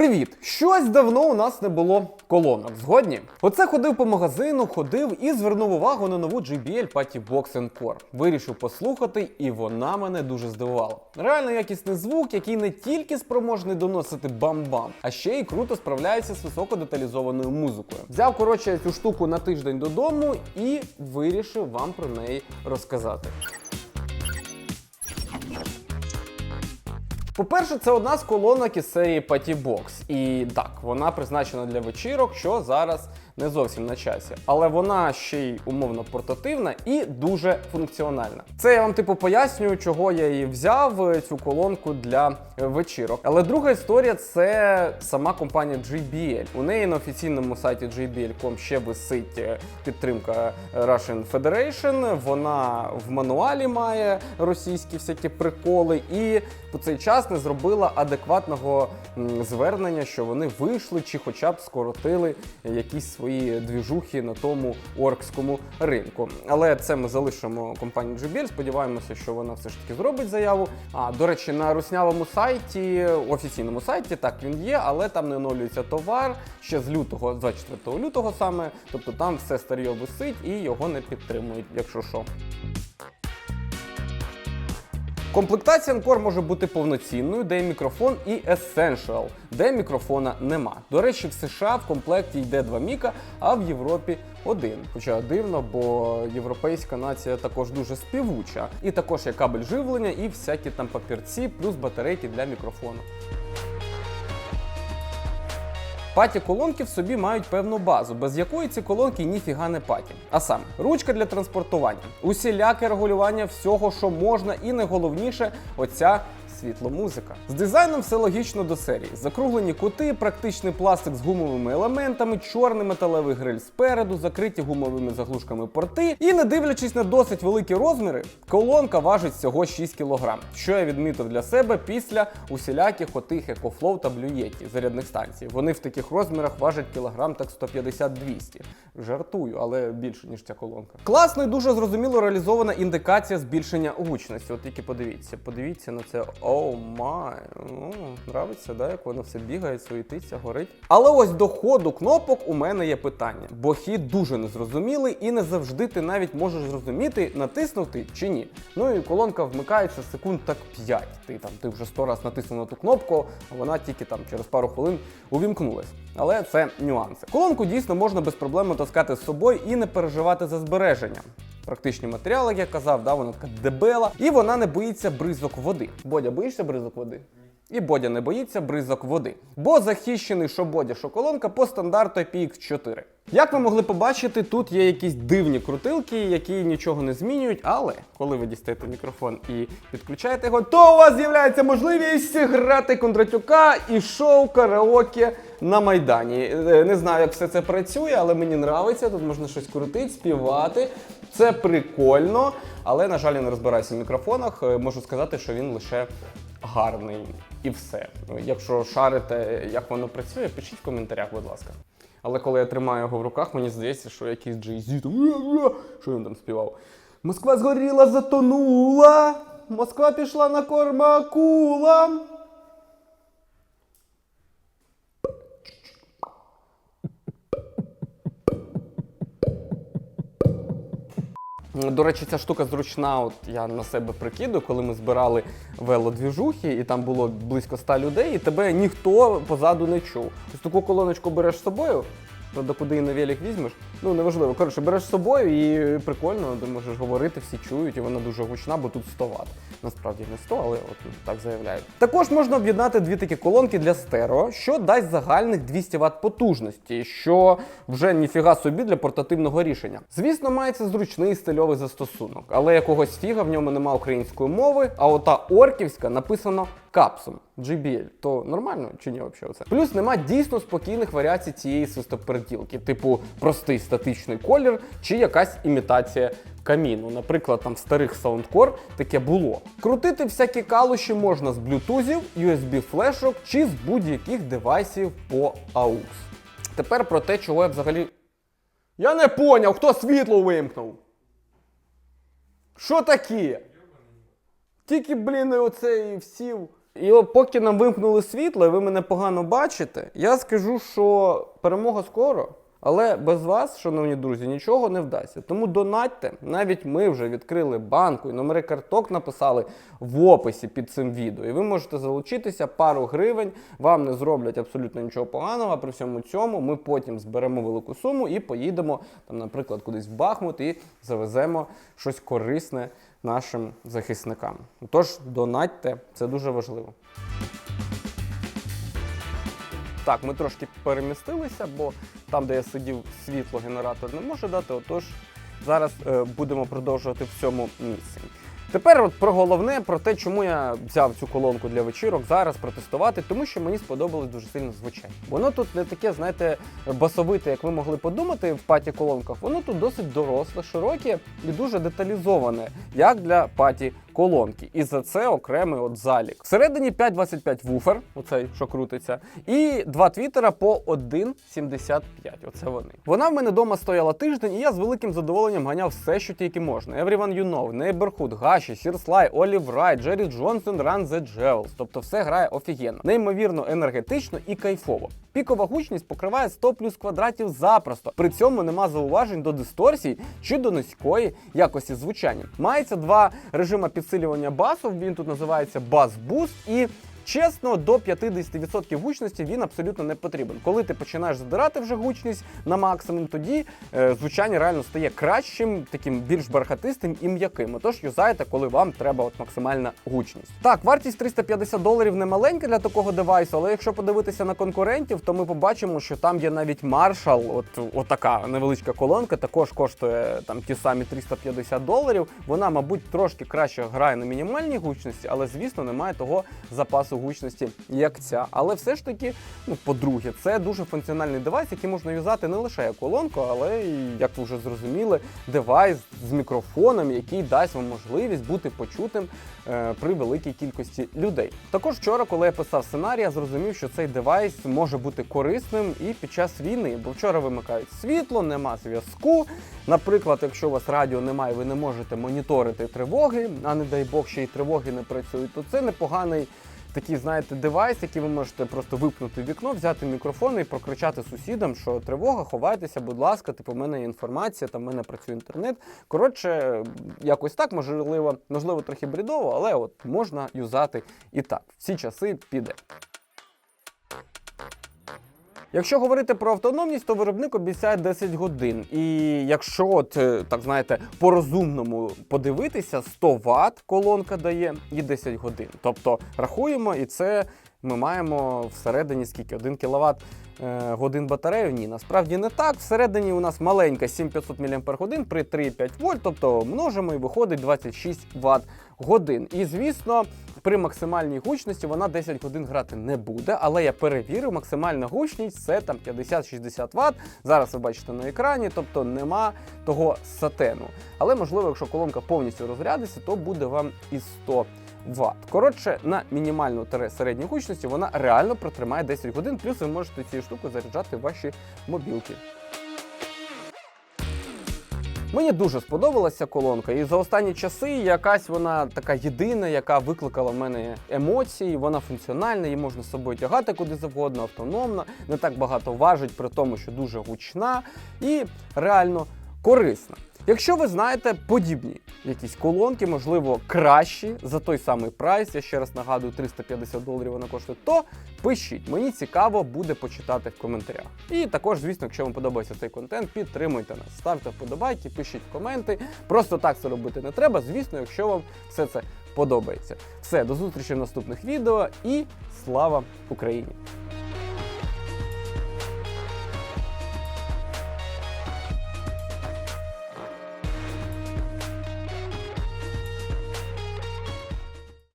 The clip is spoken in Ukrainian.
Привіт! Щось давно у нас не було колонок. Згодні? Оце ходив по магазину, ходив і звернув увагу на нову JBL Patty Box Core. Вирішив послухати, і вона мене дуже здивувала. Реально якісний звук, який не тільки спроможний доносити бам-бам, а ще й круто справляється з високодеталізованою музикою. Взяв коротше цю штуку на тиждень додому і вирішив вам про неї розказати. По-перше, це одна з колонок із серії Patty Box. І так, вона призначена для вечірок, що зараз не зовсім на часі. Але вона ще й умовно портативна і дуже функціональна. Це я вам типу пояснюю, чого я її взяв, е, цю колонку для е, вечірок. Але друга історія це сама компанія JBL. У неї на офіційному сайті JBL.com ще висить е, підтримка Russian Federation. Вона в мануалі має російські всякі приколи, і по цей час не зробила адекватного звернення, що вони вийшли чи хоча б скоротили якісь свої двіжухи на тому оркському ринку. Але це ми залишимо компанію JBL. Сподіваємося, що вона все ж таки зробить заяву. А до речі, на руснявому сайті, офіційному сайті, так він є, але там не оновлюється товар ще з лютого, 24 лютого саме. Тобто там все старьо висить і його не підтримують, якщо що. Комплектація Анкор може бути повноцінною, де є мікрофон, і Essential, де мікрофона нема. До речі, в США в комплекті йде два міка, а в Європі один. Хоча дивно, бо європейська нація також дуже співуча. І також є кабель живлення і всякі там папірці, плюс батарейки для мікрофону. Паті колонки в собі мають певну базу, без якої ці колонки ніфіга не паті. А саме, ручка для транспортування, усіляке регулювання всього, що можна, і найголовніше, оця світломузика. З дизайном все логічно до серії. Закруглені кути, практичний пластик з гумовими елементами, чорний металевий гриль спереду, закриті гумовими заглушками порти. І не дивлячись на досить великі розміри, колонка важить всього 6 кг, що я відмітив для себе після усіляких отих екофлоу та блюєті зарядних станцій. Вони в таких розмірах важать кілограм так 150-200. Жартую, але більше ніж ця колонка. Класно і дуже зрозуміло реалізована індикація збільшення гучності. От тільки подивіться, подивіться на це. Оу май. Ну, нравиться, да, як воно все бігає, суетиться, горить. Але ось до ходу кнопок у мене є питання, бо хід дуже незрозумілий і не завжди ти навіть можеш зрозуміти, натиснути чи ні. Ну і колонка вмикається секунд так 5. Ти там ти вже сто раз натиснув на ту кнопку, а вона тільки там через пару хвилин увімкнулась. Але це нюанси. Колонку дійсно можна без проблем таскати з собою і не переживати за збереження. Практичні матеріали, як я казав, да, вона така дебела, і вона не боїться бризок води. Бодя, боїшся бризок води? І Бодя не боїться бризок води, бо захищений що Бодя, що колонка по стандарту PX4. Як ви могли побачити, тут є якісь дивні крутилки, які нічого не змінюють, але коли ви дістаєте мікрофон і підключаєте його, то у вас з'являється можливість грати Кондратюка і шоу караоке на Майдані. Е, Не знаю, як все це працює, але мені нравиться. Тут можна щось крутити, співати. Це прикольно, але, на жаль, я не розбираюся в мікрофонах. Е, Можу сказати, що він лише гарний і все. Якщо шарите, як воно працює, пишіть в коментарях, будь ласка. Але коли я тримаю його в руках, мені здається, що якийсь Jay-Z там, що він там співав. Москва згоріла, затонула, Москва пішла на корм акулам. До речі, ця штука зручна. От я на себе прикидую, коли ми збирали велодвіжухи, і там було близько ста людей, і тебе ніхто позаду не чув. Тобто таку колоночку береш з собою. Правда, куди і на велик візьмеш, ну неважливо. Коротше, береш з собою і прикольно, ти можеш говорити, всі чують, і вона дуже гучна, бо тут 100 Вт. Насправді не 100, але от так заявляють. Також можна об'єднати дві такі колонки для стерео, що дасть загальних 200 Вт потужності, що вже ніфіга собі для портативного рішення. Звісно, мається зручний стильовий застосунок, але якогось фіга в ньому нема української мови, а ота орківська написано капсом JBL. То нормально чи ні взагалі це? Плюс нема дійсно спокійних варіацій цієї свистоперділки, типу простий статичний колір чи якась імітація каміну. Наприклад, там в старих Soundcore таке було. Крутити всякі калуші можна з блютузів, USB-флешок чи з будь-яких девайсів по AUX. Тепер про те, чого я взагалі. Я не поняв, хто світло вимкнув. Що таке? Тільки, блін, оцей всів. І от поки нам вимкнули світло, і ви мене погано бачите, я скажу, що перемога скоро. Але без вас, шановні друзі, нічого не вдасться. Тому донатьте. Навіть ми вже відкрили банку і номери карток написали в описі під цим відео. І ви можете залучитися пару гривень. Вам не зроблять абсолютно нічого поганого. А при всьому цьому ми потім зберемо велику суму і поїдемо, там, наприклад, кудись в Бахмут і завеземо щось корисне нашим захисникам. Тож донатьте, це дуже важливо. Так, ми трошки перемістилися, бо там, де я сидів, світло генератор не може дати. Отож, зараз е, будемо продовжувати в цьому місці. Тепер от про головне, про те, чому я взяв цю колонку для вечірок зараз протестувати, тому що мені сподобалось дуже сильно звучання. Воно тут не таке, знаєте, басовите, як ви могли подумати в паті колонках. Воно тут досить доросле, широке і дуже деталізоване, як для паті колонки. І за це окремий от залік. Всередині 5,25 вуфер, оцей, що крутиться, і два твітера по 1,75. Оце вони. Вона в мене вдома стояла тиждень, і я з великим задоволенням ганяв все, що тільки можна. Everyone You Know, Neighborhood, Гаші, Сірслай, Олів Райт, Джері Джонсон, Run the Jewels. Тобто все грає офігенно. Неймовірно енергетично і кайфово. Пікова гучність покриває 100 плюс квадратів запросто. При цьому нема зауважень до дисторсій чи до низької якості звучання. Мається два режими підсилювання басу. Він тут називається бас буст і. Чесно, до 50% гучності він абсолютно не потрібен. Коли ти починаєш задирати вже гучність на максимум, тоді е, звучання реально стає кращим, таким більш бархатистим і м'яким. Отож юзайте, коли вам треба от максимальна гучність. Так, вартість 350 доларів не маленька для такого девайсу, але якщо подивитися на конкурентів, то ми побачимо, що там є навіть Marshall, от, от така невеличка колонка, також коштує там ті самі 350 доларів. Вона, мабуть, трошки краще грає на мінімальній гучності, але звісно немає того запасу гучності, як ця. Але все ж таки, ну, по-друге, це дуже функціональний девайс, який можна юзати не лише як колонку, але й, як ви вже зрозуміли, девайс з мікрофоном, який дасть вам можливість бути почутим е, при великій кількості людей. Також вчора, коли я писав сценарій, я зрозумів, що цей девайс може бути корисним і під час війни, бо вчора вимикають світло, нема зв'язку. Наприклад, якщо у вас радіо немає, ви не можете моніторити тривоги, а не дай Бог ще й тривоги не працюють, то це непоганий такий, знаєте, девайс, який ви можете просто випнути в вікно, взяти мікрофон і прокричати сусідам, що тривога, ховайтеся, будь ласка, типу, в мене є інформація, там в мене працює інтернет. Коротше, якось так, можливо, можливо, трохи брідово, але от можна юзати і так. Всі часи піде. Якщо говорити про автономність, то виробник обіцяє 10 годин. І якщо от е, так знаєте, по розумному подивитися, 100 Вт колонка дає і 10 годин. Тобто рахуємо, і це ми маємо всередині скільки 1 кВт е, годин батарею. Ні, насправді не так. Всередині у нас маленька 7500 мАч при 3,5 вольт, тобто множимо і виходить 26 Вт годин. І звісно. При максимальній гучності вона 10 годин грати не буде, але я перевірив, максимальна гучність це там 50-60 Вт. Зараз ви бачите на екрані, тобто нема того сатену. Але можливо, якщо колонка повністю розрядиться, то буде вам і 100 Вт. Коротше, на мінімальну тере середній гучності вона реально протримає 10 годин, плюс ви можете цією штукою заряджати ваші мобілки. Мені дуже сподобалася колонка, і за останні часи якась вона така єдина, яка викликала в мене емоції. Вона функціональна, її можна з собою тягати куди завгодно, автономна, не так багато важить, при тому, що дуже гучна і реально корисна. Якщо ви знаєте подібні якісь колонки, можливо, кращі за той самий прайс, я ще раз нагадую, 350 доларів вона коштує, то пишіть. Мені цікаво буде почитати в коментарях. І також, звісно, якщо вам подобається цей контент, підтримуйте нас, ставте вподобайки, пишіть коменти. Просто так це робити не треба. Звісно, якщо вам все це подобається. Все, до зустрічі в наступних відео і слава Україні!